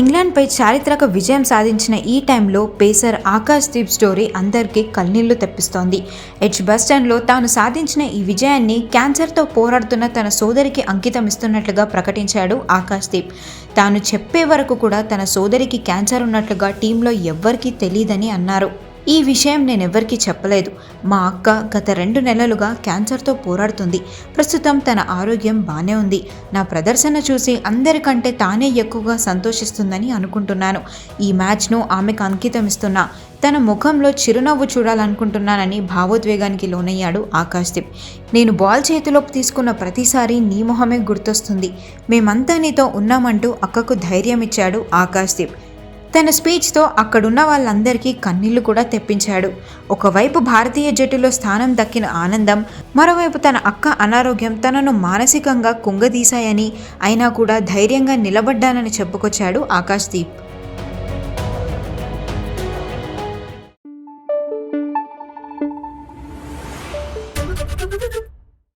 ఇంగ్లాండ్పై చారిత్రక విజయం సాధించిన ఈ టైంలో పేసర్ ఆకాష్ దీప్ స్టోరీ అందరికీ కన్నీళ్ళు తెప్పిస్తోంది. హెచ్ బస్టాండ్లో తాను సాధించిన ఈ విజయాన్ని క్యాన్సర్తో పోరాడుతున్న తన సోదరికి అంకితం ఇస్తున్నట్లుగా ప్రకటించాడు ఆకాష్ దీప్. తాను చెప్పే వరకు కూడా తన సోదరికి క్యాన్సర్ ఉన్నట్లుగా టీంలో ఎవ్వరికీ తెలియదని అన్నారు. ఈ విషయం నేనెవ్వరికీ చెప్పలేదు. మా అక్క గత రెండు నెలలుగా క్యాన్సర్తో పోరాడుతుంది. ప్రస్తుతం తన ఆరోగ్యం బాగానే ఉంది. నా ప్రదర్శన చూసి అందరికంటే తానే ఎక్కువగా సంతోషిస్తుందని అనుకుంటున్నాను. ఈ మ్యాచ్ను ఆమెకు అంకితం ఇస్తున్నా. తన ముఖంలో చిరునవ్వు చూడాలనుకుంటున్నానని భావోద్వేగానికి లోనయ్యాడు ఆకాశ్దీప్ నేను బాల్ చేతిలోపు తీసుకున్న ప్రతిసారి నీ మొహమే గుర్తొస్తుంది. మేమంతా నీతో ఉన్నామంటూ అక్కకు ధైర్యం ఇచ్చాడు ఆకాశ్దీప్ తన స్పీచ్తో అక్కడున్న వాళ్ళందరికీ కన్నీళ్ళు కూడా తెప్పించాడు. ఒకవైపు భారతీయ జట్టులో స్థానం దక్కిన ఆనందం మరోవైపు తన అక్క అనారోగ్యం తనను మానసికంగా కుంగదీశాయని అయినా కూడా ధైర్యంగా నిలబడ్డానని చెప్పుకొచ్చాడు ఆకాశ్దీప్